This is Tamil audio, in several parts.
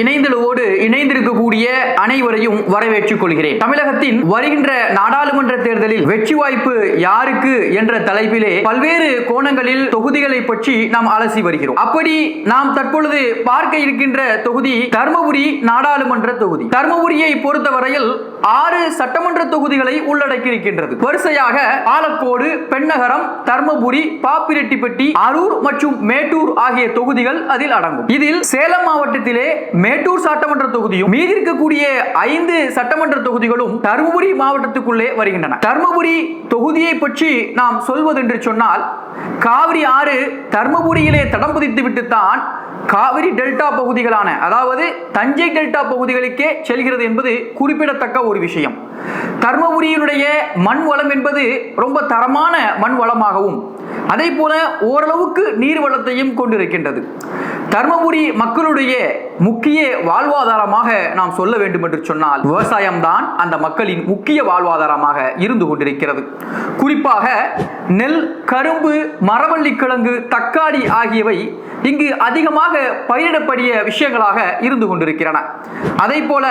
இணைந்தளவோடு இணைந்திருக்கக்கூடிய அனைவரையும் வரவேற்றுக் கொள்கிறேன். தமிழகத்தின் வருகின்ற நாடாளுமன்ற தேர்தலில் வெற்றி வாய்ப்பு யாருக்கு என்ற தலைப்பிலே பல்வேறு கோணங்களில் தொகுதிகளை பற்றி நாம் அலசி வருகிறோம். அப்படி நாம் தற்பொழுது பார்க்க இருக்கின்ற தொகுதி தர்மபுரி நாடாளுமன்ற தொகுதி. தர்மபுரியை பொறுத்தவரையில் ஆறு சட்டமன்ற தொகுதிகளை உள்ளடக்கி இருக்கின்றது வரிசையாக பாலக்கோடு பெண்ணகரம் தர்மபுரி பாப்பிரெட்டிப்பட்டி அரூர் மற்றும் மேட்டூர் ஆகிய தொகுதிகள் அதில் அடங்கும். இதில் சேலம் மாவட்டத்திலே மேட்டூர் சட்டமன்ற தொகுதியும் மீதி இருக்கக்கூடிய ஐந்து சட்டமன்ற தொகுதிகளும் தருமபுரி மாவட்டத்துக்குள்ளே வருகின்றன. தருமபுரி தொகுதியை பற்றி நாம் சொல்வதென்று சொன்னால் காவிரி ஆறு தர்மபுரியிலே தடம் பதித்து விட்டுத்தான் காவிரி டெல்டா பகுதிகளான அதாவது தஞ்சை டெல்டா பகுதிகளுக்கே செல்கிறது என்பது குறிப்பிடத்தக்க ஒரு விஷயம். தர்மபுரியினுடைய மண் வளம் என்பது ரொம்ப தரமான மண் வளமாகவும் அதே போல ஓரளவுக்கு நீர் வளத்தையும் கொண்டிருக்கின்றது. தர்மபுரி மக்களுடைய முக்கிய வாழ்வாதாரமாக நாம் சொல்ல வேண்டும் என்று சொன்னால் விவசாயம்தான் அந்த மக்களின் முக்கிய வாழ்வாதாரமாக இருந்து கொண்டிருக்கிறது. குறிப்பாக நெல் கரும்பு மரவள்ளி கிழங்கு தக்காளி ஆகியவை இங்கு அதிகமாக பயிரிடப்படிய விஷயங்களாக இருந்து கொண்டிருக்கிறன அதே போல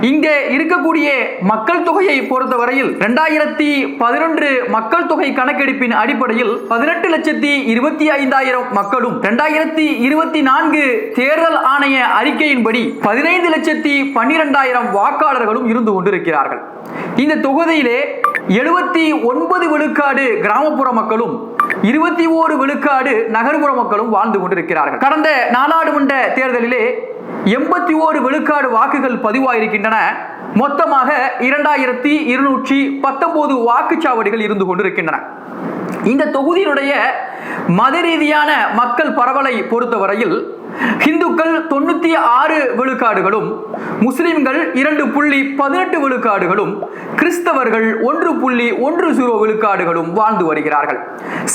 இங்கே இருக்கக்கூடிய மக்கள் தொகையை பொறுத்தவரையில் இரண்டாயிரத்தி பதினொன்று மக்கள் தொகை கணக்கெடுப்பின் அடிப்படையில் பதினெட்டு லட்சத்தி இருபத்தி ஐந்தாயிரம் மக்களும் இரண்டாயிரத்தி இருபத்தி நான்கு தேர்தல் ஆணைய அறிக்கையின்படி பதினைந்து லட்சத்தி பன்னிரெண்டாயிரம் வாக்காளர்களும் இருந்து கொண்டிருக்கிறார்கள். இந்த தொகுதியிலே எழுபத்தி ஒன்பது விழுக்காடு கிராமப்புற மக்களும் இருபத்தி ஓரு விழுக்காடு நகர்ப்புற மக்களும் வாழ்ந்து கொண்டிருக்கிறார்கள். கடந்த நாடாளுமன்ற தேர்தலிலே எண்பத்தி ஓரு விழுக்காடு வாக்குகள் பதிவாயிருக்கின்றன. மொத்தமாக இரண்டாயிரத்தி இருநூற்றி பத்தொன்பது வாக்குச்சாவடிகள் இருந்து கொண்டிருக்கின்றன. இந்த தொகுதியினுடைய மத ரீதியான மக்கள் பரவலை பொறுத்தவரையில் ஹிந்துக்கள் தொண்ணூத்தி ஆறு விழுக்காடுகளும் முஸ்லிம்கள் இரண்டு புள்ளி பதினெட்டு விழுக்காடுகளும் கிறிஸ்தவர்கள் ஒன்று புள்ளி ஒன்று ஜீரோ விழுக்காடுகளும் வாழ்ந்து வருகிறார்கள்.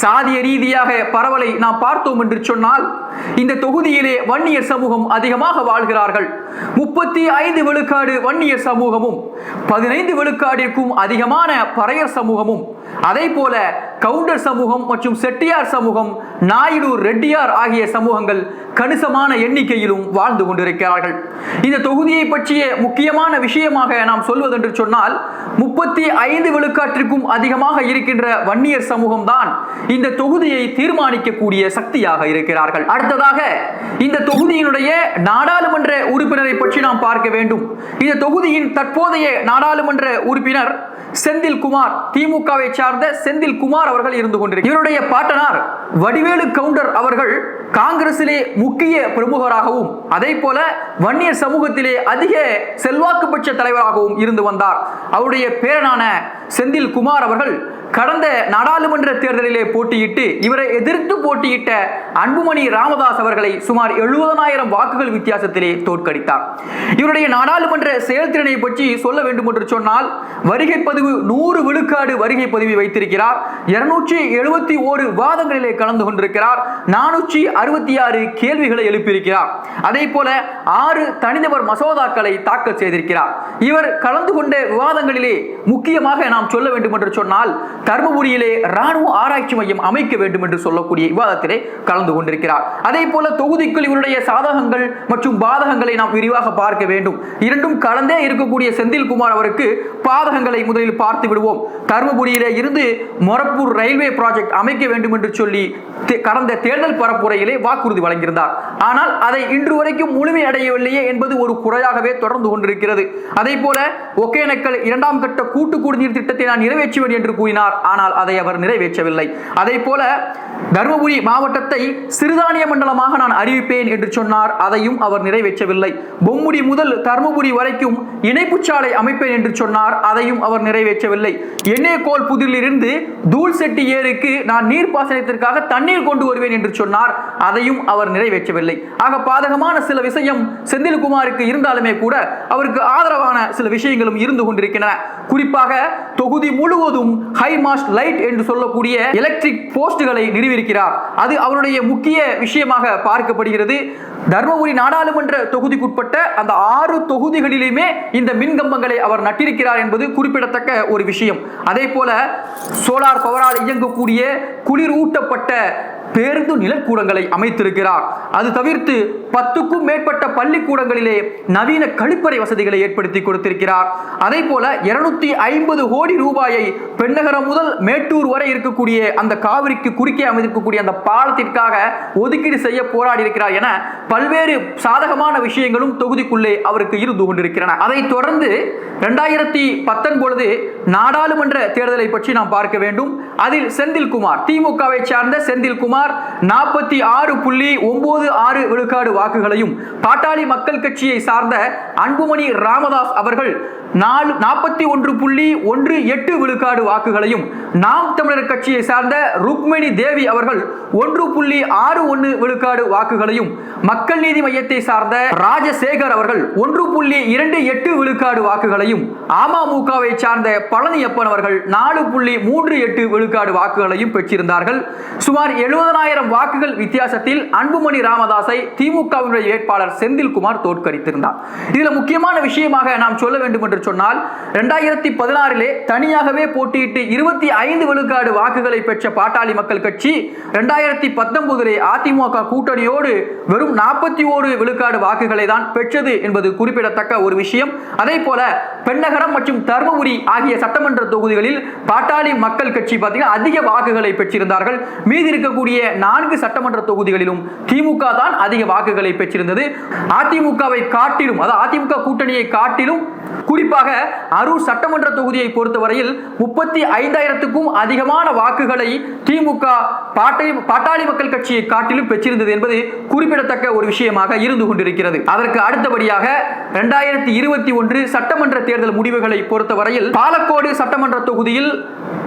சாதிய ரீதியாக பரவலை நாம் பார்த்தோம் என்று சொன்னால் இந்த தொகுதியிலே வன்னியர் சமூகம் அதிகமாக வாழ்கிறார்கள். முப்பத்தி ஐந்து விழுக்காடு வன்னியர் சமூகமும் பதினைந்து விழுக்காடிற்கும் அதிகமான பறையர் சமூகமும் அதே போல கவுண்டர் சமூகம் மற்றும் செட்டியார் சமூகம் நாயுடு ரெட்டியார் ஆகிய சமூகங்கள் கணிசமான எண்ணிக்கையிலும் வாழ்ந்து கொண்டிருக்கிறார்கள். இந்த தொகுதியை பற்றிய முக்கியமான விஷயமாக நாம் சொல்வதென்று சொன்னால் முப்பத்தி ஐந்து விழுக்காட்டிற்கும் அதிகமாக இருக்கின்ற வன்னியர் சமூகம் தான் இந்த தொகுதியை தீர்மானிக்கக்கூடிய சக்தியாக இருக்கிறார்கள். அடுத்ததாக இந்த தொகுதியினுடைய நாடாளுமன்ற உறுப்பினரை பற்றி நாம் பார்க்க வேண்டும். இந்த தொகுதியின் தற்போதைய நாடாளுமன்ற உறுப்பினர் செந்தில் குமார் திமுகவை சார்ந்த செந்தில் குமார் அவர்கள் இருந்து கொண்டிருக்கிறார். இவருடைய பாட்டனார் வடிவேலு கவுண்டர் அவர்கள் காங்கிரசிலே முக்கிய பிரமுகராகவும் அதே போல வன்னியர் சமூகத்திலே அதிக செல்வாக்கு பட்ச தலைவராகவும் இருந்து வந்தார். அவருடைய பேரனான செந்தில் குமார் அவர்கள் கடந்த நாடாளுமன்ற தேர்தலிலே போட்டியிட்டு இவரை எதிர்த்து போட்டியிட்ட அன்புமணி ராமதாஸ் அவர்களை சுமார் எழுபதனாயிரம் வாக்குகள் வித்தியாசத்திலே தோற்கடித்தார். இவருடைய நாடாளுமன்ற செயல்திறனை பற்றி சொல்ல வேண்டும் என்று சொன்னால் வருகை பதிவு நூறு விழுக்காடு வருகை பதிவு வைத்திருக்கிறார். இருநூற்றி எழுபத்தி ஓரு வாதங்களிலே கலந்து கொண்டிருக்கிறார். நானூற்றி அறுபத்தி ஆறு கேள்விகளை எழுப்பியிருக்கிறார். அதே போல ஆறு தனிநபர் மசோதாக்களை தாக்கல் செய்திருக்கிறார். இவர் கலந்து கொண்ட விவாதங்களிலே முக்கியமாக நாம் சொல்ல வேண்டும் என்று சொன்னால் தர்மபுரியிலே ராணுவ ஆராய்ச்சி மையம் அமைக்க வேண்டும் என்று சொல்லக்கூடிய விவாதத்திலே கலந்து கொண்டிருக்கிறார். அதே போல தொகுதிக்குள் இவருடைய சாதகங்கள் மற்றும் பாதகங்களை நாம் விரிவாக பார்க்க வேண்டும். இரண்டும் கலந்தே இருக்கக்கூடிய செந்தில்குமார் அவருக்கு பாதகங்களை முதலில் பார்த்து விடுவோம். தருமபுரியிலே இருந்து மொரப்பூர் ரயில்வே ப்ராஜெக்ட் அமைக்க வேண்டும் என்று சொல்லி கடந்த தேர்தல் பரப்புரையிலே வாக்குறுதி வழங்கியிருந்தார். ஆனால் அதை இன்று வரைக்கும் முழுமையடையவில்லையே என்பது ஒரு குறையாகவே தொடர்ந்து கொண்டிருக்கிறது. அதே போல ஒகேனக்கல் இரண்டாம் கட்ட கூட்டு குடிநீர் திட்டத்தை நான் நிறைவேற்றுவேன் என்று கூறினார். ஆனால் அதை அவர் நிறைவேற்றவில்லை. அதே போல தருமபுரி மாவட்டத்தை சிறுதானிய மண்டலமாக நான் அறிவிப்பேன் என்று சொன்னார். அதையும் அவர் நிறைவேற்றவில்லை. பொம்முடி முதல் தருமபுரி வரைக்கும் இணைப்பு சாலை அமைப்பேன் என்று சொன்னார். அதையும் அவர் நிறைவேற்றவில்லை. எண்ணெய்கோல் புதிலிருந்து தூள் செட்டி ஏருக்கு நான் நீர்ப்பாசனத்திற்காக தண்ணீர் கொண்டு வருவேன் என்று சொன்னார். அதையும் அவர் நிறைவேற்றவில்லை. ஆக பாதகமான சில விஷயம் செந்தில்குமாருக்கு இருந்தாலுமே கூட அவருக்கு ஆதரவான சில விஷயங்கள் விஷயங்களும் இருந்து கொண்டிருக்கின்றன. குறிப்பாக தொகுதி முழுவதும் ஹை மாஸ்ட் லைட் என்று சொல்லக்கூடிய எலக்ட்ரிக் போஸ்டுகளை நிறுவியிருக்கிறார். அது அவருடைய முக்கிய விஷயமாக பார்க்கப்படுகிறது. தர்மபுரி நாடாளுமன்ற தொகுதிக்குட்பட்ட அந்த ஆறு தொகுதிகளிலுமே இந்த மின்கம்பங்களை அவர் நட்டிருக்கிறார் என்பது குறிப்பிடத்தக்க ஒரு விஷயம். அதே போல சோலார் பவரால் இயங்கக்கூடிய குளிரூட்டப்பட்ட பேருந்து நிலக்கூடங்களை அமைத்திருக்கிறார். அது தவிர்த்து பத்துக்கும் மேற்பட்ட பள்ளிக்கூடங்களிலே நவீன கழிப்பறை வசதிகளை ஏற்படுத்தி கொடுத்திருக்கிறார். அதே போல இருநூத்தி ஐம்பது கோடி ரூபாயை பெண்ணகரம் முதல் மேட்டூர் வரை இருக்கக்கூடிய அந்த காவிரிக்கு குறுக்கே அமைந்திருக்கக்கூடிய அந்த பாலத்திற்காக ஒதுக்கீடு செய்ய போராடி இருக்கிறார் என பல்வேறு சாதகமான விஷயங்களும் தொகுதிக்குள்ளே அவருக்கு இருந்து கொண்டிருக்கிறன அதைத் தொடர்ந்து இரண்டாயிரத்தி பத்தொன்பது நாடாளுமன்ற தேர்தலை பற்றி நாம் பார்க்க வேண்டும். அதில் செந்தில்குமார் திமுகவை சார்ந்த செந்தில்குமார் நாற்பத்தி ஆறு புள்ளி ஒன்பது ஆறு விழுக்காடு வாக்குகளையும் பாட்டாளி மக்கள் கட்சியை சார்ந்த அன்புமணி ராமதாஸ் அவர்கள் நாலு நாற்பத்தி ஒன்று புள்ளி ஒன்று எட்டு விழுக்காடு வாக்குகளையும் நாம் தமிழர் கட்சியை சார்ந்த ருக்மிணி தேவி அவர்கள் ஒன்று புள்ளி ஆறு ஒன்று விழுக்காடு வாக்குகளையும் மக்கள் நீதி மையத்தை சார்ந்த ராஜசேகர் அவர்கள் ஒன்று புள்ளி இரண்டு எட்டு விழுக்காடு வாக்குகளையும் அமமுகவை சார்ந்த பழனியப்பன் அவர்கள் நாலு புள்ளி மூன்று எட்டு விழுக்காடு வாக்குகளையும் பெற்றிருந்தார்கள். சுமார் எழுபதனாயிரம் வாக்குகள் வித்தியாசத்தில் அன்புமணி ராமதாஸை திமுகவினுடைய வேட்பாளர் செந்தில்குமார் தோற்கடித்திருந்தார். இதில் முக்கியமான விஷயமாக நாம் சொல்ல வேண்டும் என்று சொன்னால் ரெண்டாயிரத்தி பதினாறிலே தனியாகவே போட்டியிட்டு இருபத்தி ஐந்து விழுக்காடு வாக்குகளை பெற்ற பாட்டாளி மக்கள் கட்சி ரெண்டாயிரத்தி பத்தொன்பதிலே அதிமுக கூட்டணியோடு வெறும் நாற்பத்தி ஓரு விழுக்காடு வாக்குகளை தான் பெற்றது என்பது குறிப்பிடத்தக்க ஒரு விஷயம். அதே போல பெண்ணகரம் மற்றும் தருமபுரி ஆகிய சட்டமன்ற தொகுதிகளில் பாட்டாளி மக்கள் கட்சி பார்த்தீங்கன்னா அதிக வாக்குகளை பெற்றிருந்தார்கள். மீதி இருக்கக்கூடிய நான்கு சட்டமன்ற தொகுதிகளிலும் திமுக தான் அதிக வாக்குகளை பெற்றிருந்தது. அதிமுகவை காட்டிலும் அதாவது அதிமுக கூட்டணியை காட்டிலும் குறிப்பாக அரூர் சட்டமன்ற தொகுதியை பொறுத்தவரையில் முப்பத்தி ஐந்தாயிரத்துக்கும் அதிகமான வாக்குகளை திமுக பாட்டை பாட்டாளி மக்கள் கட்சியை காட்டிலும் பெற்றிருந்தது என்பது குறிப்பிடத்தக்க ஒரு விஷயமாக இருந்து கொண்டிருக்கிறது. அதற்கு அடுத்தபடியாக இரண்டாயிரத்தி இருபத்தி ஒன்று சட்டமன்ற தேர்தல் முடிவுகளை பொறுத்தவரையில் பாலக்கோடு சட்டமன்ற தொகுதியில்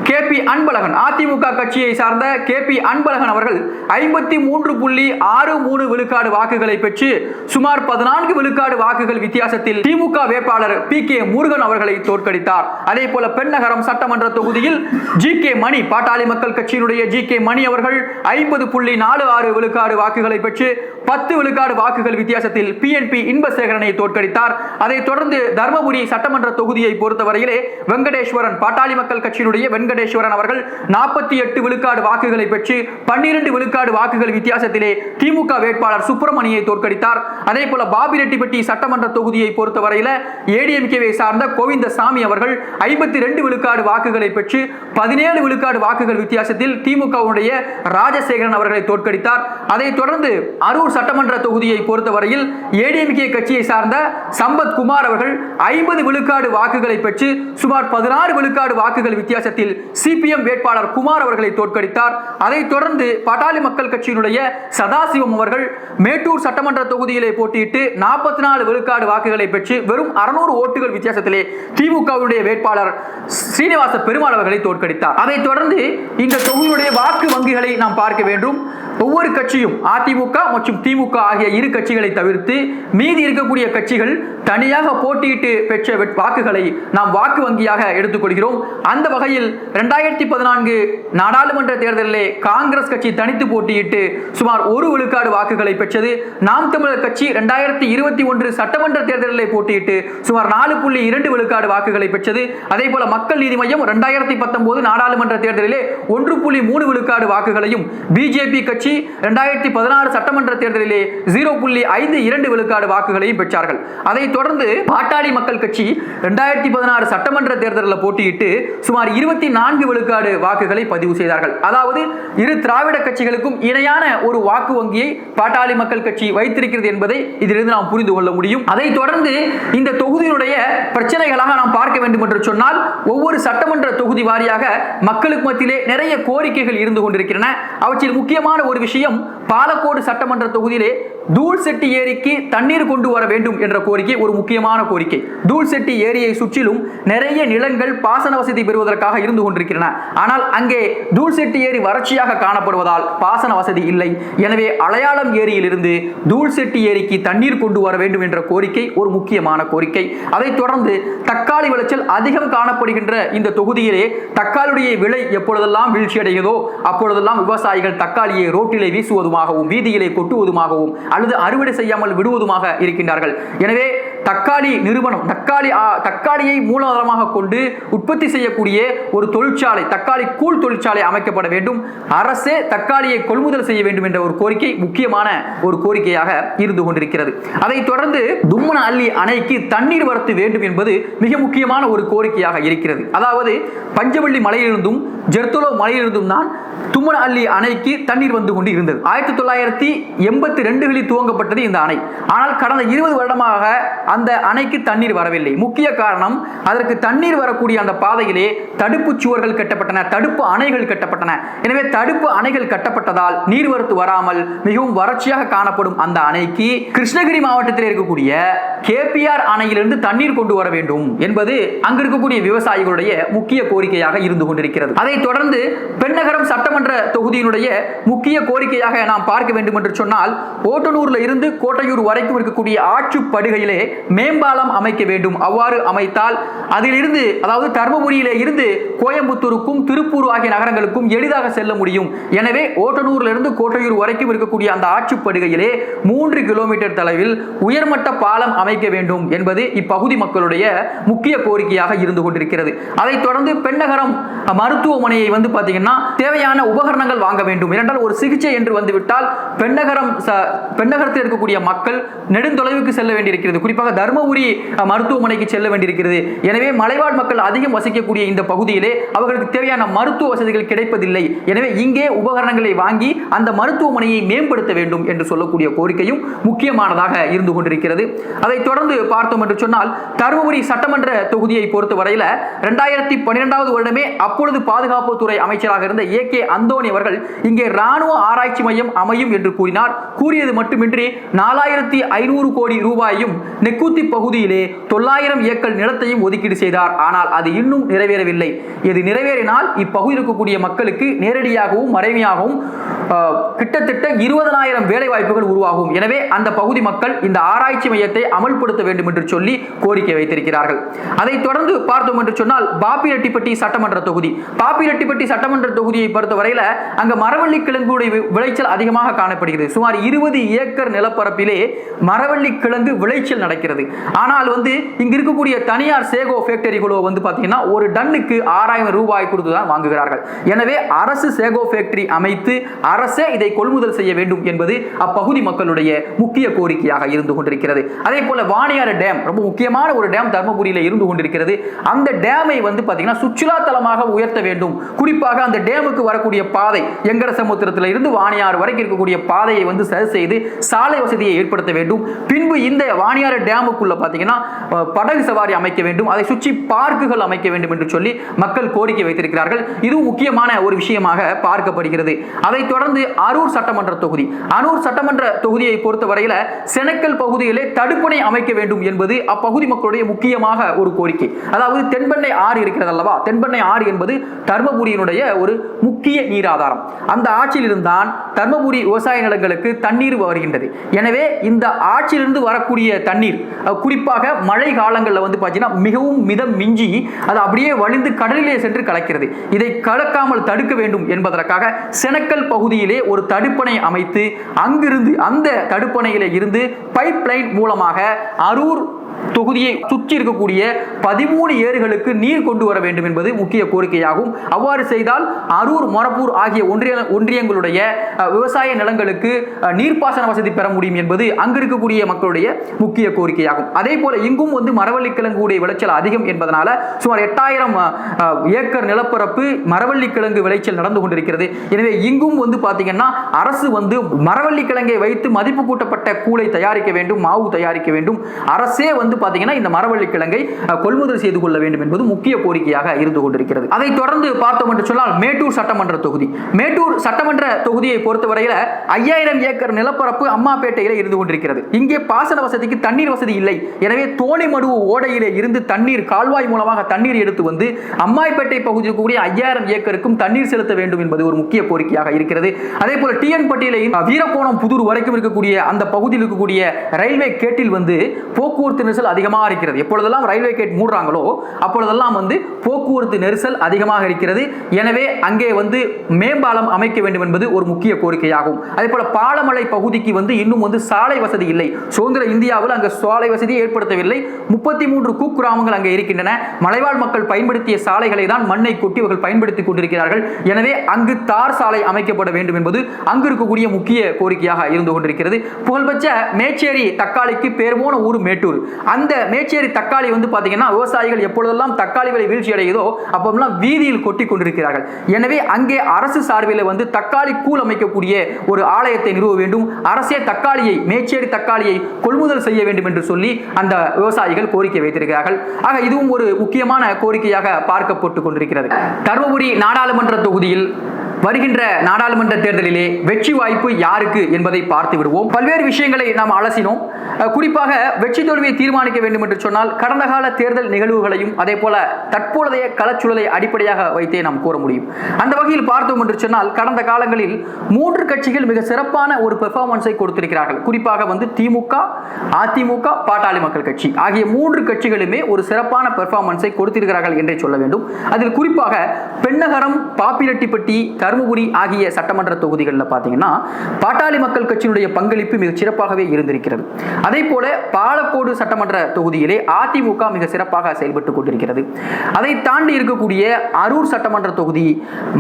கே பி அன்பழகன் அதிமுக கட்சியை சார்ந்த கே பி அன்பழகன் அவர்கள் ஐம்பத்தி மூன்று புள்ளி ஆறு மூணு விழுக்காடு வாக்குகளை பெற்று சுமார் பதினான்கு விழுக்காடு வாக்குகள் வித்தியாசத்தில் திமுக வேட்பாளர் பி கே முருகன் அவர்களை தோற்கடித்தார். அதே போல பெண்ணகரம் சட்டமன்ற தொகுதியில் ஜி கே மணி பாட்டாளி மக்கள் கட்சியினுடைய ஜி கே மணி அவர்கள் ஐம்பது புள்ளி நாலு ஆறு விழுக்காடு வாக்குகளை பெற்று பத்து விழுக்காடு வாக்குகள் வித்தியாசத்தில் பிஎன்பி இன்பசேகரனை தோற்கடித்தார். அதைத் தொடர்ந்து தர்மபுரி சட்டமன்ற தொகுதியை பொறுத்தவரையிலே வெங்கடேஸ்வரன் பாட்டாளி மக்கள் கட்சியினுடைய வெங்கடேஸ்வரன் அவர்கள் நாற்பத்தி எட்டு விழுக்காடு வாக்குகளை பெற்று பன்னிரண்டு விழுக்காடு வாக்குகள் வித்தியாசத்திலே திமுக வேட்பாளர் சுப்பிரமணியை தோற்கடித்தார். அதே போல பாபிரெட்டிப்பட்டி சட்டமன்ற தொகுதியை பொறுத்தவரையில ஏடிஎம்கேவை சார்ந்த கோவிந்தசாமி அவர்கள் ஐம்பத்தி ரெண்டு விழுக்காடு வாக்குகளை பெற்று பதினேழு விழுக்காடு வாக்குகள் வித்தியாசத்தில் திமுகவுடைய ராஜசேகரன் அவர்களை தோற்கடித்தார். அதைத் தொடர்ந்து அரூர் சட்டமன்ற தொகுதியை பொறுத்தவரையில் ஏடிஎம்கே கட்சியை சார்ந்த சம்பத் குமார் அவர்கள் ஐம்பது விழுக்காடு வாக்குகளை பெற்று சுமார் பதினாறு விழுக்காடு வாக்குகள் வித்தியாசத்தில் சிபிஎம் வேட்பாளர் குமார் அவர்களை தோற்கடித்தார். அதைத் தொடர்ந்து பாட்டாளி மக்கள் கட்சியினுடைய சதாசிவம் அவர்கள் மேட்டூர் சட்டமன்ற தொகுதியிலே போட்டியிட்டு நாற்பத்தி நாலு விழுக்காடு வாக்குகளை பெற்று வெறும் அறுநூறு ஓட்டுகள் வித்தியாசத்திலே திமுகவினுடைய வேட்பாளர் ஸ்ரீனிவாச பெருமாள் அவர்களை தோற்கடித்தார். அதைத் தொடர்ந்து இந்த தொகுதியுடைய வாக்கு வங்கிகளை நாம் பார்க்க வேண்டும். ஒவ்வொரு கட்சியும் அதிமுக மற்றும் திமுக ஆகிய இரு கட்சிகளை தவிர்த்து மீதி இருக்கக்கூடிய கட்சிகள் தனியாக போட்டியிட்டு பெற்ற வாக்குகளை நாம் வாக்கு வங்கியாக எடுத்துக்கொள்கிறோம். அந்த வகையில் இரண்டாயிரத்தி பதினான்கு நாடாளுமன்ற தேர்தலிலே காங்கிரஸ் கட்சி தனித்து போட்டியிட்டு சுமார் ஒரு விழுக்காடு வாக்குகளை பெற்றது. நாம் தமிழர் கட்சி இரண்டாயிரத்தி இருபத்தி ஒன்று சட்டமன்ற தேர்தலிலே போட்டியிட்டு சுமார் நாலு புள்ளி இரண்டு விழுக்காடு வாக்குகளை பெற்றது. அதே போல மக்கள் நீதி மையம் இரண்டாயிரத்தி பத்தொன்பது நாடாளுமன்ற தேர்தலிலே ஒன்று புள்ளி மூணு விழுக்காடு வாக்குகளையும் பிஜேபி கட்சி இரண்டாயிரத்தி பதினாறு சட்டமன்ற தேர்தல் தேர்தலிலே ஜீரோ புள்ளி ஐந்து இரண்டு விழுக்காடு வாக்குகளையும் பெற்றார்கள். அதைத் தொடர்ந்து பாட்டாளி மக்கள் கட்சி இரண்டாயிரத்தி பதினாறு சட்டமன்ற தேர்தலில் போட்டியிட்டு சுமார் இருபத்தி நான்கு விழுக்காடு வாக்குகளை பதிவு செய்தார்கள். அதாவது இரு திராவிட கட்சிகளுக்கும் இணையான ஒரு வாக்கு வங்கியை பாட்டாளி மக்கள் கட்சி வைத்திருக்கிறது என்பதை இதிலிருந்து நாம் புரிந்து கொள்ள முடியும். அதைத் தொடர்ந்து இந்த தொகுதியினுடைய பிரச்சனைகளாக நாம் பார்க்க வேண்டும் என்று சொன்னால் ஒவ்வொரு சட்டமன்ற தொகுதி வாரியாக மக்களுக்கு மத்தியிலே நிறைய கோரிக்கைகள் இருந்து கொண்டிருக்கின்றன. அவற்றில் முக்கியமான ஒரு விஷயம் பாலக்கோடு சட்டமன்ற தொகுதியிலே தூள் செட்டி ஏரிக்கு தண்ணீர் கொண்டு வர வேண்டும் என்ற கோரிக்கை ஒரு முக்கியமான கோரிக்கை. தூள் செட்டி ஏரியை சுற்றிலும் நிறைய நிலங்கள் பாசன வசதி பெறுவதற்காக இருந்து கொண்டிருக்கின்றன. ஆனால் அங்கே தூள் செட்டி ஏரி வறட்சியாக காணப்படுவதால் பாசன வசதி இல்லை. எனவே அலையாளம் ஏரியிலிருந்து தூள் செட்டி ஏரிக்கு தண்ணீர் கொண்டு வர வேண்டும் என்ற கோரிக்கை ஒரு முக்கியமான கோரிக்கை. அதைத் தொடர்ந்து தக்காளி விளைச்சல் அதிகம் காணப்படுகின்ற இந்த தொகுதியிலே தக்காளியுடைய விலை எப்பொழுதெல்லாம் வீழ்ச்சியடைகிறதோ அப்பொழுதெல்லாம் விவசாயிகள் தக்காளியை ரோட்டிலே வீசுவதுமாகவும் வீதியிலே கொட்டுவதுமாகவும் அல்லது அறுவடை செய்யாமல் விடுவதுமாக இருக்கின்றார்கள். எனவே தக்காளி நிறுவனம் தக்காளி தக்காளியை மூலாதாரமாக கொண்டு உற்பத்தி செய்யக்கூடிய ஒரு தொழிற்சாலை தக்காளி கூழ் தொழிற்சாலை அமைக்கப்பட வேண்டும். அரசே தக்காளியை கொள்முதல் செய்ய வேண்டும் என்ற ஒரு கோரிக்கை முக்கியமான ஒரு கோரிக்கையாக இருந்து கொண்டிருக்கிறது. அதைத் தொடர்ந்து தும்மன அள்ளி அணைக்கு தண்ணீர் வரத்து வேண்டும் என்பது மிக முக்கியமான ஒரு கோரிக்கையாக இருக்கிறது. அதாவது பஞ்சவள்ளி மலையிலிருந்தும் ஜெர்தோலோ மலையிலிருந்தும் தான் தும்மன அள்ளி அணைக்கு தண்ணீர் வந்து கொண்டு இருந்தது ஆயிரத்தி தொள்ளாயிரத்தி எண்பத்தி ரெண்டுகளில் துவங்கப்பட்டது இந்த அணை. ஆனால் கடந்த இருபது வருடமாக அந்த அணைக்கு தண்ணீர் வரவில்லை. முக்கிய காரணம் அதற்கு தண்ணீர் வரக்கூடிய அந்த பாதையிலே தடுப்பு சுவர்கள் கட்டப்பட்டன தடுப்பு அணைகள் கட்டப்பட்டன. எனவே தடுப்பு அணைகள் கட்டப்பட்டதால் நீர்வரத்து வராமல் மிகவும் வறட்சியாக காணப்படும் அந்த அணைக்கு கிருஷ்ணகிரி மாவட்டத்தில் இருக்கக்கூடிய கேபிஆர் அணையிலிருந்து தண்ணீர் கொண்டு வர வேண்டும் என்பது அங்கு இருக்கக்கூடிய விவசாயிகளுடைய முக்கிய கோரிக்கையாக இருந்து கொண்டிருக்கிறது. அதைத் தொடர்ந்து பெண்ணகரம் சட்ட சட்டமன்ற தொகுதியினுடைய முக்கிய கோரிக்கையாக நாம் பார்க்க வேண்டும் என்று சொன்னால் ஓட்டனூர்ல இருந்து கோட்டையூர் வரைக்கும் இருக்கக்கூடிய ஆற்றுப்படுகையிலே மேம்பாலம் அமைக்க வேண்டும். அவ்வாறு அமைத்தால் அதிலிருந்து அதாவது தர்மபுரியிலே இருந்து கோயம்புத்தூருக்கும் திருப்பூர் ஆகிய நகரங்களுக்கும் எளிதாக செல்ல முடியும். எனவே ஓட்டனூர்ல இருந்து கோட்டையூர் வரைக்கும் இருக்கக்கூடிய அந்த ஆற்றுப்படுகையிலே மூன்று கிலோமீட்டர் தொலைவில் உயர்மட்ட பாலம் அமைக்க வேண்டும் என்பது இப்பகுதி மக்களுடைய முக்கிய கோரிக்கையாக இருந்து கொண்டிருக்கிறது. அதைத் தொடர்ந்து பெண்ணகரம் மருத்துவமனையை வந்து பார்த்தீங்கன்னா தேவையான உபகரணங்கள் வாங்க வேண்டும். ஏனென்றால் ஒரு சிகிச்சை என்று வந்துவிட்டால் பெண்ணகரம் பெண்ணகரத்தில் இருக்கக்கூடிய மக்கள் நெடுந்தொலைவுக்கு செல்ல வேண்டியிருக்கிறது. குறிப்பாக தருமபுரி மருத்துவமனைக்கு செல்ல வேண்டியிருக்கிறது. எனவே மலைவாழ் மக்கள் அதிகம் வசிக்கக்கூடிய இந்த பகுதியிலே அவர்களுக்கு தேவையான மருத்துவ வசதிகள் கிடைப்பதில்லை. எனவே இங்கே உபகரணங்களை வாங்கி அந்த மருத்துவமனையை மேம்படுத்த வேண்டும் என்று சொல்லக்கூடிய கோரிக்கையும் முக்கியமானதாக இருந்து கொண்டிருக்கிறது. அதைத் தொடர்ந்து பார்த்தோம் என்று சொன்னால் தருமபுரி சட்டமன்ற தொகுதியை பொறுத்தவரையில் ரெண்டாயிரத்தி பன்னிரெண்டாவது வருடமே அப்பொழுது பாதுகாப்புத்துறை அமைச்சராக இருந்த ஏ கே அந்தோணி அவர்கள் இங்கே ராணுவ ஆராய்ச்சி மையம் அமையும் என்று கூறினார். கூறியது மட்டுமின்றி நாலாயிரத்தி ஐநூறு கோடி ரூபாயும் நெக்குத்தி பகுதியிலே தொள்ளாயிரம் ஏக்கர் நிலத்தையும் ஒதுக்கீடு செய்தார். ஆனால் அது இன்னும் நிறைவேறவில்லை. இது நிறைவேறினால் இப்பகுதியில் இருக்கக்கூடிய மக்களுக்கு நேரடியாகவும் மறைமையாகவும் கிட்டத்தட்ட இருபதனாயிரம் வேலை வாய்ப்புகள் உருவாகும். எனவே அந்த பகுதி மக்கள் இந்த ஆராய்ச்சி மையத்தை அமல்படுத்த வேண்டும் என்று சொல்லி கோரிக்கை வைத்திருக்கிறார்கள். அதைத் தொடர்ந்து பார்த்தோம் என்று சொன்னால் பாப்பிரெட்டிப்பட்டி சட்டமன்ற தொகுதி. பாப்பிரெட்டிப்பட்டி சட்டமன்ற தொகுதியை பொறுத்த பொறுத்தவரையில அங்க மரவள்ளி கிழங்குடைய விளைச்சல் அதிகமாக காணப்படுகிறது. சுமார் இருபது ஏக்கர் நிலப்பரப்பிலே மரவள்ளி கிழங்கு விளைச்சல் நடக்கிறது. ஆனால் வந்து இங்க இருக்கக்கூடிய தனியார் சேகோ ஃபேக்டரிகளோ வந்து பார்த்தீங்கன்னா ஒரு டன்னுக்கு ஆறாயிரம் ரூபாய் கொடுத்து தான் வாங்குகிறார்கள். எனவே அரசு சேகோ ஃபேக்டரி அமைத்து அரசே இதை கொள்முதல் செய்ய வேண்டும் என்பது அப்பகுதி மக்களுடைய முக்கிய கோரிக்கையாக இருந்து கொண்டிருக்கிறது. அதே போல வாணியாறு டேம் ரொம்ப முக்கியமான ஒரு டேம் தர்மபுரியில இருந்து கொண்டிருக்கிறது. அந்த டேமை வந்து பார்த்தீங்கன்னா சுற்றுலா தலமாக உயர்த்த வேண்டும். குறிப்பாக அந்த டேமுக்கு வர வரக்கூடிய பாதை எங்கட சமுத்திரத்தில் இருந்து வாணியாறு வரைக்கும் இருக்கக்கூடிய பாதையை வந்து சரி செய்து சாலை வசதியை ஏற்படுத்த வேண்டும். பின்பு இந்த வாணியாறு டேமுக்குள்ள பார்த்தீங்கன்னா படகு சவாரி அமைக்க வேண்டும். அதை சுற்றி பார்க்குகள் அமைக்க வேண்டும் என்று சொல்லி மக்கள் கோரிக்கை வைத்திருக்கிறார்கள். இதுவும் முக்கியமான ஒரு விஷயமாக பார்க்கப்படுகிறது. அதைத் தொடர்ந்து அரூர் சட்டமன்ற தொகுதி. அரூர் சட்டமன்ற தொகுதியை பொறுத்தவரையில செனக்கல் பகுதியிலே தடுப்பணை அமைக்க வேண்டும் என்பது அப்பகுதி மக்களுடைய முக்கியமாக ஒரு கோரிக்கை. அதாவது தென்பெண்ணை ஆறு இருக்கிறது அல்லவா? தென்பெண்ணை ஆறு என்பது தர்மபுரியினுடைய ஒரு முக்கிய நீராதாரம். அந்த ஆட்சியிலிருந்தான் தர்மபுரி விவசாய நிலங்களுக்கு தண்ணீர் வருகின்றது. எனவே இந்த ஆட்சியிலிருந்து வரக்கூடிய தண்ணீர் குறிப்பாக மழை காலங்களில் வந்து பார்த்தீங்கன்னா மிகவும் மிதம் மிஞ்சி அது அப்படியே வழிந்து கடலிலே சென்று கலக்கிறது. இதை கலக்காமல் தடுக்க வேண்டும் என்பதற்காக செனக்கல் பகுதியிலே ஒரு தடுப்பணை அமைத்து அங்கிருந்து அந்த தடுப்பணையிலே இருந்து பைப் லைன் மூலமாக அரூர் தொகுதியை சுற்றி இருக்கக்கூடிய பதிமூணு ஏரிகளுக்கு நீர் கொண்டு வர வேண்டும் என்பது முக்கிய கோரிக்கையாகும். அவ்வாறு செய்தால் அரூர் மொரப்பூர் ஆகிய ஒன்றிய ஒன்றியங்களுடைய விவசாய நிலங்களுக்கு நீர்ப்பாசன வசதி பெற முடியும் என்பது அங்கு இருக்கக்கூடிய மக்களுடைய முக்கிய கோரிக்கையாகும். அதே போல இங்கும் வந்து மரவள்ளி கிழங்குடைய விளைச்சல் அதிகம் என்பதனால சுமார் எட்டாயிரம் ஏக்கர் நிலப்பரப்பு மரவள்ளி கிழங்கு விளைச்சல் நடந்து கொண்டிருக்கிறது. எனவே இங்கும் வந்து பார்த்தீங்கன்னா அரசு வந்து மரவள்ளி கிழங்கை வைத்து மதிப்பு கூட்டப்பட்ட கூளை தயாரிக்க வேண்டும் மாவு தயாரிக்க வேண்டும். அரசே வந்து வந்து பார்த்தீங்கன்னா இந்த மரவள்ளி கிழங்கை கொள்முதல் செய்து கொள்ள வேண்டும் என்பது முக்கிய கோரிக்கையாக இருந்து கொண்டிருக்கிறது. அதை தொடர்ந்து பார்த்தோம் என்று சொன்னால் மேட்டூர் சட்டமன்ற தொகுதி. மேட்டூர் சட்டமன்ற தொகுதியை பொறுத்தவரையில ஐயாயிரம் ஏக்கர் நிலப்பரப்பு அம்மாப்பேட்டையில இருந்து கொண்டிருக்கிறது. இங்கே பாசன வசதிக்கு தண்ணீர் வசதி இல்லை. எனவே தோணிமடுவு ஓடையிலே இருந்து தண்ணீர் கால்வாய் மூலமாக தண்ணீர் எடுத்து வந்து அம்மாய்பேட்டை பகுதியில் இருக்கக்கூடிய ஐயாயிரம் ஏக்கருக்கும் தண்ணீர் செலுத்த வேண்டும் என்பது ஒரு முக்கிய கோரிக்கையாக இருக்கிறது. அதே போல டிஎன் பட்டியலையும் வீரகோணம் புதூர் வரைக்கும் இருக்கக்கூடிய அந்த பகுதியில் இருக்கக்கூடிய ரயில்வே கேட்டில் வந்து போக்குவரத்து நெரிசல் நெரிசல் அதிகமாக இருக்கிறது. எப்பொழுதெல்லாம் ரயில்வே கேட் மூடுறாங்களோ அப்பொழுதெல்லாம் வந்து போக்குவரத்து நெரிசல் அதிகமாக இருக்கிறது. எனவே அங்கே வந்து மேம்பாலம் அமைக்க வேண்டும் என்பது ஒரு முக்கிய கோரிக்கையாகும். அதே போல பாலமலை பகுதிக்கு வந்து இன்னும் வந்து சாலை வசதி இல்லை. சுதந்திர இந்தியாவில் அங்கு சாலை வசதியை ஏற்படுத்தவில்லை. முப்பத்தி மூன்று குக்கிராமங்கள் அங்கே இருக்கின்றன. மலைவாழ் மக்கள் பயன்படுத்திய சாலைகளை தான் மண்ணை கொட்டி அவர்கள் பயன்படுத்திக் கொண்டிருக்கிறார்கள். எனவே அங்கு தார் சாலை அமைக்கப்பட வேண்டும் என்பது அங்கு இருக்கக்கூடிய முக்கிய கோரிக்கையாக இருந்து கொண்டிருக்கிறது. புகழ்பெற்ற மேச்சேரி தக்காளிக்கு பேர் போன ஊர் மேட்டூர். அந்த மேச்சேரி தக்காளி வந்து பார்த்தீங்கன்னா விவசாயிகள் எப்பொழுதெல்லாம் தக்காளி விலை வீழ்ச்சி அடையுதோ அப்பெல்லாம் வீதியில் கொட்டி கொண்டிருக்கிறார்கள். எனவே அங்கே அரசு சார்பில் வந்து தக்காளி கூழ் அமைக்கக்கூடிய ஒரு ஆலயத்தை நிறுவ வேண்டும். அரசே தக்காளியை மேச்சேரி தக்காளியை கொள்முதல் செய்ய வேண்டும் என்று சொல்லி அந்த விவசாயிகள் கோரிக்கை வைத்திருக்கிறார்கள். ஆக இதுவும் ஒரு முக்கியமான கோரிக்கையாக பார்க்கப்பட்டு கொண்டிருக்கிறது. தருமபுரி நாடாளுமன்ற தொகுதியில் வருகின்ற நாடாளுமன்ற தேர்தலிலே வெற்றி வாய்ப்பு யாருக்கு என்பதை பார்த்து விடுவோம். பல்வேறு விஷயங்களை நாம் அலசினோம். குறிப்பாக வெற்றி தோல்வியை தீர்மானிக்க வேண்டும் என்று சொன்னால் கடந்த கால தேர்தல் நிகழ்வுகளையும் அதே போல தற்போதைய களச்சூழலை அடிப்படையாக வைத்தே நாம் கூற முடியும். அந்த வகையில் பார்த்தோம் என்று சொன்னால் கடந்த காலங்களில் மூன்று கட்சிகள் மிக சிறப்பான ஒரு பெர்ஃபார்மன்ஸை கொடுத்திருக்கிறார்கள். குறிப்பாக வந்து திமுக அதிமுக பாட்டாளி மக்கள் கட்சி. ஆகிய மூன்று கட்சிகளுமே ஒரு சிறப்பான பெர்ஃபார்மன்ஸை கொடுத்திருக்கிறார்கள் என்றே சொல்ல வேண்டும். அதில் குறிப்பாக பெண்ணகரம் பாப்பிரெட்டிப்பட்டி தருமபுரி ஆகிய சட்டமன்ற தொகுதிகளில் பார்த்தீங்கன்னா பாட்டாளி மக்கள் கட்சியினுடைய பங்களிப்பு மிக சிறப்பாகவே இருந்திருக்கிறது. அதே போல பாலக்கோடு சட்டமன்ற தொகுதியிலே அதிமுக மிக சிறப்பாக செயல்பட்டு கொண்டிருக்கிறது. அதை தாண்டி இருக்கக்கூடிய அரூர் சட்டமன்ற தொகுதி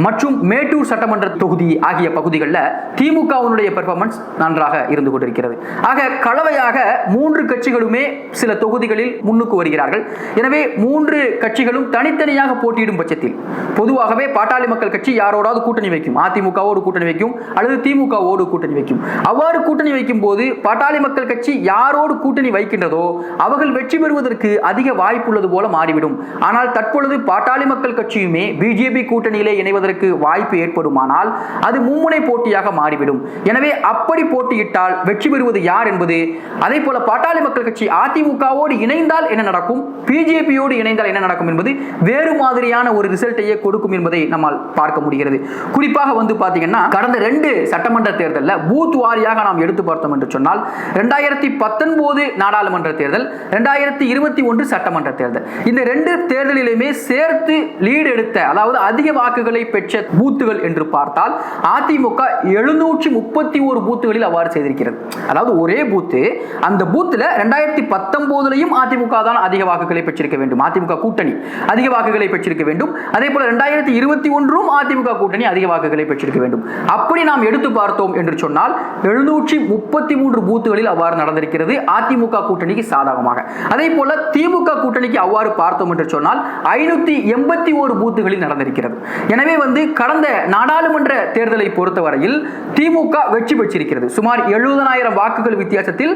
மற்றும் மேட்டூர் சட்டமன்ற தொகுதி ஆகிய பகுதிகளில் திமுகவினுடைய பெர்ஃபார்மன்ஸ் நன்றாக இருந்து கொண்டிருக்கிறது. ஆக கலவையாக மூன்று கட்சிகளுமே சில தொகுதிகளில் முன்னுக்கு வருகிறார்கள். எனவே மூன்று கட்சிகளும் தனித்தனியாக போட்டியிடும் பட்சத்தில் பொதுவாகவே பாட்டாளி மக்கள் கட்சி யாரோடாவது கூட்டணி வைக்கும் அதிமுகவோடு கூட்டணி வைக்கும் அல்லது திமுகவோடு கூட்டணி வைக்கும். அவ்வாறு கூட்டணி வைக்கும் போது பாட்டாளி மக்கள் கட்சி யாரோடு கூட்டணி வைக்கின்றதோ அவர்கள் வெற்றி பெறுவதற்கு அதிக வாய்ப்புள்ளது போல மாறிவிடும். ஆனால் தற்பொழுது பாட்டாளி மக்கள் கட்சியுமே பிஜேபி கூட்டணியிலே இணைவதற்கு வாய்ப்பு ஏற்படுமானால் அது மும்முனை போட்டியாக மாறிவிடும். எனவே அப்படி போட்டியிட்டால் வெற்றி பெறுவது யார் என்பது அதே போல பாட்டாளி மக்கள் கட்சி அதிமுகவோடு இணைந்தால் என்ன நடக்கும் பிஜேபியோடு இணைந்தால் என்ன நடக்கும் என்பது வேறு மாதிரியான ஒரு ரிசல்ட்டையே கொடுக்கும் என்பதை நம்மால் பார்க்க முடிகிறது. குறிப்பாக வந்து பார்த்தீங்கன்னா கடந்த ரெண்டு சட்டமன்ற தேர்தலில் பூத் வாரியாக நாம் எடுத்து பார்த்தோம் என்று சொன்னால் ரெண்டாயிரத்தி பத்தொன்பது நாடாளுமன்ற தேர்தல் ரெண்டாயிரத்தி இருபத்தி ஒன்று சட்டமன்ற தேர்தல். இந்த ரெண்டு தேர்தலிலுமே சேர்த்து லீடு எடுத்த அதாவது அதிக வாக்குகளை பெற்ற பூத்துகள் என்று பார்த்தால் அதிமுக எழுநூற்றி முப்பத்தி ஒரு பூத்துகளில் அவ்வாறு செய்திருக்கிறது. அதாவது ஒரே பூத்து அந்த பூத்தில் ரெண்டாயிரத்தி பத்தொன்பதுலையும் அதிமுக தான் அதிக வாக்குகளை பெற்றிருக்க வேண்டும். அதிமுக கூட்டணி அதிக வாக்குகளை பெற்றிருக்க வேண்டும். அதே போல ரெண்டாயிரத்தி இருபத்தி ஒன்றும் அதிமுக கூட்டணி அதிக வாக்குகளை பெற்றிருக்க வேண்டும். அப்படி நாம் எடுத்து பார்த்தோம் என்று சொன்னால் எழுநூற்றி முப்பத்தி மூன்று பூத்துகளில் அவ்வாறு நடந்திருக்கிறது. அதிமுக கூட்டணிக்கு சாதகமாக. அதே போல திமுக கூட்டணிக்கு அவ்வாறு பார்த்தோம் என்று சொன்னால் ஐநூத்தி எண்பத்தி ஒரு பூத்துகளில் நடந்திருக்கிறது. எனவே வந்து கடந்த நாடாளுமன்ற தேர்தலை பொறுத்தவரையில் திமுக வெற்றி பெற்றிருக்கிறது. சுமார் எழுபதனாயிரம் வாக்குகள் வித்தியாசத்தில்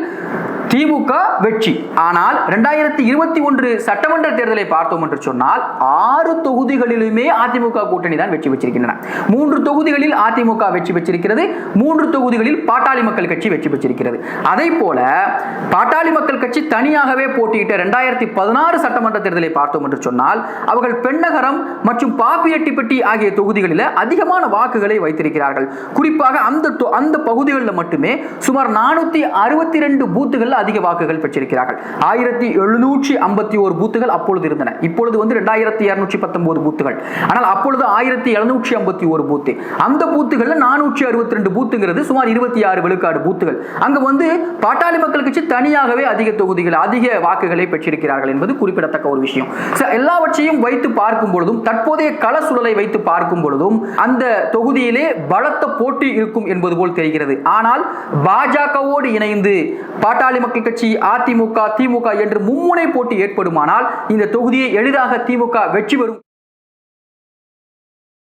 திமுக வெற்றி. ஆனால் ரெண்டாயிரத்தி இருபத்தி ஒன்று சட்டமன்ற தேர்தலை பார்த்தோம் என்று சொன்னால் ஆறு தொகுதிகளிலுமே அதிமுக கூட்டணி தான் வெற்றி பெற்றிருக்கின்றன. மூன்று தொகுதிகளில் அதிமுக வெற்றி பெற்றிருக்கிறது மூன்று தொகுதிகளில் பாட்டாளி மக்கள் கட்சி வெற்றி பெற்றிருக்கிறது. அதே போல பாட்டாளி மக்கள் கட்சி தனியாகவே போட்டியிட்ட ரெண்டாயிரத்தி பதினாறு சட்டமன்ற தேர்தலை பார்த்தோம் என்று சொன்னால் அவர்கள் பெண்ணகரம் மற்றும் பாப்பிரெட்டிப்பட்டி ஆகிய தொகுதிகளில் அதிகமான வாக்குகளை வைத்திருக்கிறார்கள். குறிப்பாக அந்த தொ- அந்த பகுதிகளில் மட்டுமே சுமார் நானூத்தி அறுபத்தி ரெண்டு பூத்துகள் அதிக வாக்குகள் பெற்றிருக்கிறார்கள். ஆயிரத்தி எழுநூற்றி ஐம்பத்தி ஒரு பூத்துகள் அப்பொழுது இருந்தன. இப்பொழுது வந்து ரெண்டாயிரத்தி இருநூற்றி பத்தொன்பது பூத்துகள். ஆனால் அப்பொழுது ஆயிரத்தி எழுநூற்றி ஐம்பத்தி ஒரு பூத்து. அந்த பூத்துகளில் நானூற்றி அறுபத்தி ரெண்டு பூத்துங்கிறது சுமார் இருபத்தி ஆறு விழுக்காடு பூத்துகள். அங்க வந்து பாட்டாளி மக்கள் கட்சி தனியாகவே அதிக தொகுதிகள் அதிக வாக்குகளை பெற்றிருக்கிறார்கள் என்பது குறிப்பிடத்தக்க ஒரு விஷயம். எல்லாவற்றையும் வைத்து பார்க்கும் பொழுதும் தற்போதைய கள சூழலை வைத்து பார்க்கும் பொழுதும் அந்த தொகுதியிலே பலத்த போட்டி இருக்கும் என்பது போல் தெரிகிறது. ஆனால் பாஜகவோடு இணைந்து பாட்டாளி மக்கள் கட்சி அதிமுக திமுக என்று மும்முனை போட்டி ஏற்படுமானால் இந்த தொகுதியை எளிதாக திமுக வெற்றி பெறும்.